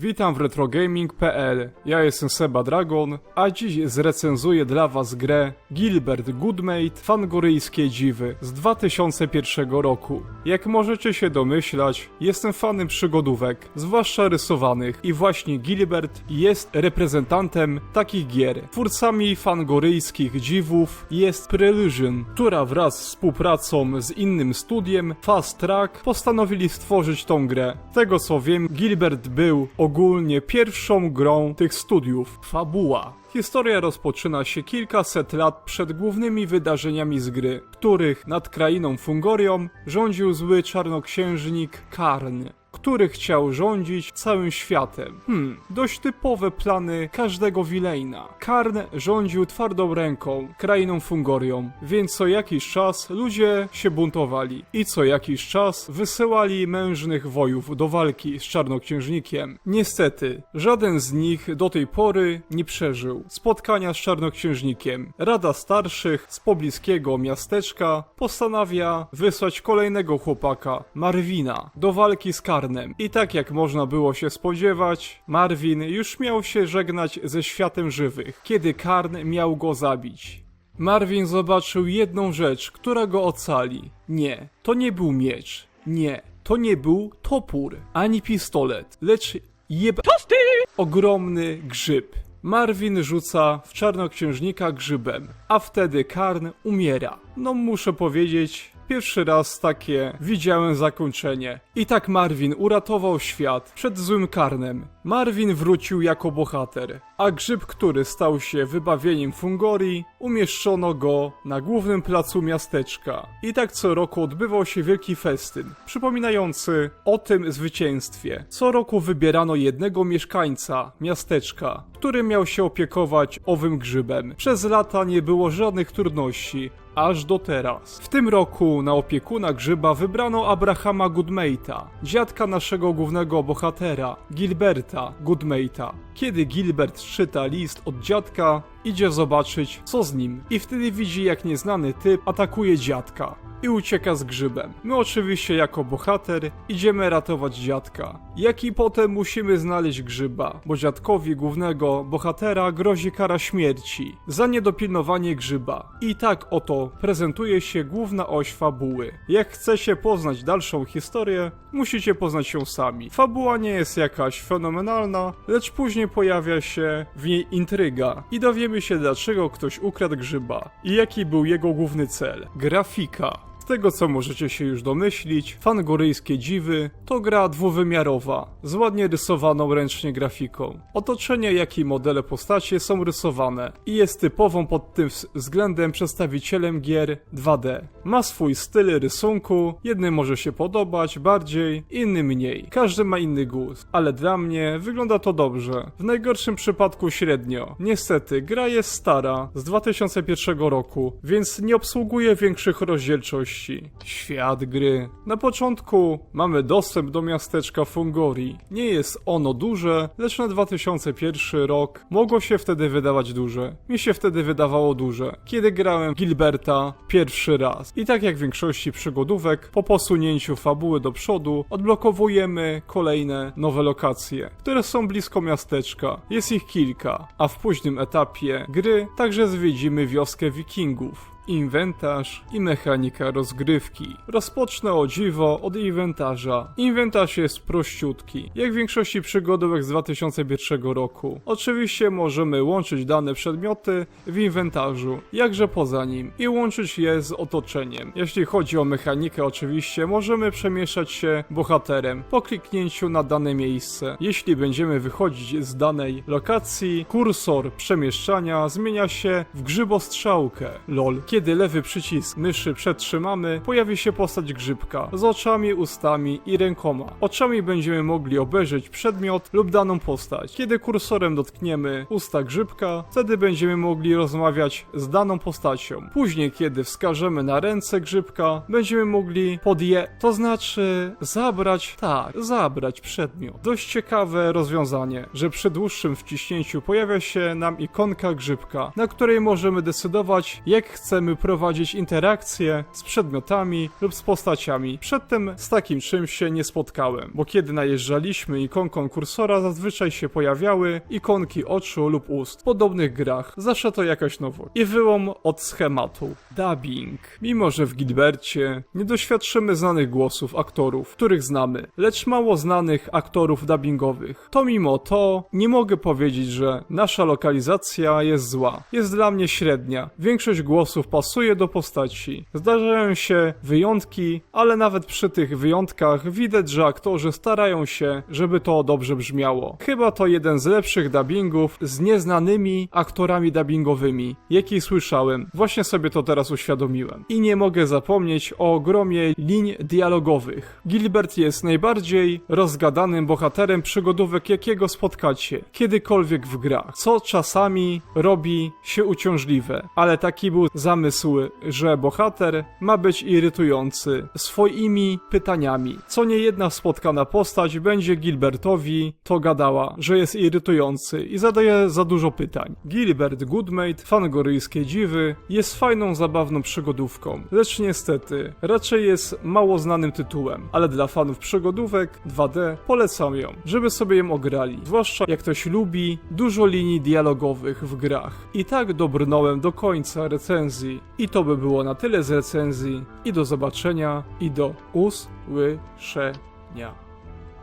Witam w retrogaming.pl. Ja jestem Seba Dragon, a dziś zrecenzuję dla was grę Gilbert Goodmate Fangoryjskie Dziwy z 2001 roku. Jak możecie się domyślać, jestem fanem przygodówek, zwłaszcza rysowanych i właśnie Gilbert jest reprezentantem takich gier. Twórcami fangoryjskich dziwów jest Prelusion, która wraz z współpracą z innym studiem Fast Track postanowili stworzyć tą grę. Tego co wiem, Gilbert był ogólnie pierwszą grą tych studiów. Fabuła. Historia rozpoczyna się kilkaset lat przed głównymi wydarzeniami z gry, których nad krainą Fungorią rządził zły czarnoksiężnik Karn który chciał rządzić całym światem. Hmm, dość typowe plany każdego Wilejna. Karn rządził twardą ręką, krainą Fungorią, więc co jakiś czas ludzie się buntowali i co jakiś czas wysyłali mężnych wojów do walki z czarnoksiężnikiem. Niestety, żaden z nich do tej pory nie przeżył spotkania z czarnoksiężnikiem. Rada starszych z pobliskiego miasteczka postanawia wysłać kolejnego chłopaka, Marwina, do walki z Karnem. I tak jak można było się spodziewać, Marvin już miał się żegnać ze światem żywych, kiedy Karn miał go zabić. Marvin zobaczył jedną rzecz, która go ocali. Nie, to nie był miecz. Nie, to nie był topór, ani pistolet, lecz jeba... Ogromny grzyb. Marvin rzuca w czarnoksiężnika grzybem, a wtedy Karn umiera. No muszę powiedzieć, pierwszy raz takie widziałem zakończenie. I tak Marvin uratował świat przed złym Karnem. Marvin wrócił jako bohater, a grzyb, który stał się wybawieniem Fungorii, umieszczono go na głównym placu miasteczka. I tak co roku odbywał się wielki festyn, przypominający o tym zwycięstwie. Co roku wybierano jednego mieszkańca miasteczka, który miał się opiekować owym grzybem. Przez lata nie było żadnych trudności, aż do teraz. W tym roku na opiekuna grzyba wybrano Abrahama Goodmate'a, dziadka naszego głównego bohatera, Gilberta Goodmate'a. Kiedy Gilbert czyta list od dziadka, idzie zobaczyć co z nim i wtedy widzi jak nieznany typ atakuje dziadka i ucieka z grzybem. My oczywiście jako bohater idziemy ratować dziadka. Jak i potem musimy znaleźć grzyba, bo dziadkowi głównego bohatera grozi kara śmierci za niedopilnowanie grzyba. I tak oto prezentuje się główna oś fabuły. Jak chcecie poznać dalszą historię, musicie poznać ją sami. Fabuła nie jest jakaś fenomenalna, lecz później pojawia się w niej intryga i dowiemy się dlaczego ktoś ukradł grzyba i jaki był jego główny cel. Grafika. Tego co możecie się już domyślić, Fangoryjskie Dziwy to gra dwuwymiarowa, z ładnie rysowaną ręcznie grafiką. Otoczenie jak i modele postaci są rysowane i jest typową pod tym względem przedstawicielem gier 2D. Ma swój styl rysunku, jednym może się podobać bardziej, inny mniej. Każdy ma inny gust, ale dla mnie wygląda to dobrze. W najgorszym przypadku średnio. Niestety, gra jest stara, z 2001 roku, więc nie obsługuje większych rozdzielczości. Świat gry. Na początku mamy dostęp do miasteczka Fungori. Nie jest ono duże, lecz na 2001 rok mogło się wtedy wydawać duże. Mi się wtedy wydawało duże, kiedy grałem Gilberta pierwszy raz. I tak jak w większości przygodówek, po posunięciu fabuły do przodu odblokowujemy kolejne nowe lokacje, które są blisko miasteczka. Jest ich kilka, a w późnym etapie gry także zwiedzimy wioskę wikingów inwentarz i mechanika rozgrywki. Rozpocznę o dziwo od inwentarza. Inwentarz jest prościutki, jak w większości przygodówek z 2001 roku. Oczywiście możemy łączyć dane przedmioty w inwentarzu, jakże poza nim, i łączyć je z otoczeniem. Jeśli chodzi o mechanikę oczywiście, możemy przemieszczać się bohaterem po kliknięciu na dane miejsce. Jeśli będziemy wychodzić z danej lokacji, kursor przemieszczania zmienia się w grzybostrzałkę. LOL. Kiedy lewy przycisk myszy przetrzymamy, pojawi się postać grzybka z oczami, ustami i rękoma. Oczami będziemy mogli obejrzeć przedmiot lub daną postać. Kiedy kursorem dotkniemy usta grzybka, wtedy będziemy mogli rozmawiać z daną postacią. Później, kiedy wskażemy na ręce grzybka, będziemy mogli podje, to znaczy zabrać, tak, zabrać przedmiot. Dość ciekawe rozwiązanie, że przy dłuższym wciśnięciu pojawia się nam ikonka grzybka, na której możemy decydować, jak chcemy możemy prowadzić interakcje z przedmiotami lub z postaciami. Przedtem z takim czymś się nie spotkałem, bo kiedy najeżdżaliśmy ikonką kursora zazwyczaj się pojawiały ikonki oczu lub ust. W podobnych grach zawsze to jakaś nowość. I wyłom od schematu. Dubbing. Mimo, że w Gilbercie nie doświadczymy znanych głosów aktorów, których znamy, lecz mało znanych aktorów dubbingowych, to mimo to nie mogę powiedzieć, że nasza lokalizacja jest zła. Jest dla mnie średnia. Większość głosów pasuje do postaci. Zdarzają się wyjątki, ale nawet przy tych wyjątkach widać, że aktorzy starają się, żeby to dobrze brzmiało. Chyba to jeden z lepszych dubbingów z nieznanymi aktorami dubbingowymi, jaki słyszałem. Właśnie sobie to teraz uświadomiłem. I nie mogę zapomnieć o ogromie linii dialogowych. Gilbert jest najbardziej rozgadanym bohaterem przygodówek, jakiego spotkacie kiedykolwiek w grach, co czasami robi się uciążliwe, ale taki był zamysł, że bohater ma być irytujący swoimi pytaniami. Co nie jedna spotkana postać będzie Gilbertowi to gadała, że jest irytujący i zadaje za dużo pytań. Gilbert Goodmate, fangoryjskie dziwy, jest fajną, zabawną przygodówką, lecz niestety raczej jest mało znanym tytułem, ale dla fanów przygodówek 2D polecam ją, żeby sobie ją ograli, zwłaszcza jak ktoś lubi dużo linii dialogowych w grach. I tak dobrnąłem do końca recenzji i to by było na tyle z recenzji i do zobaczenia i do usłyszenia.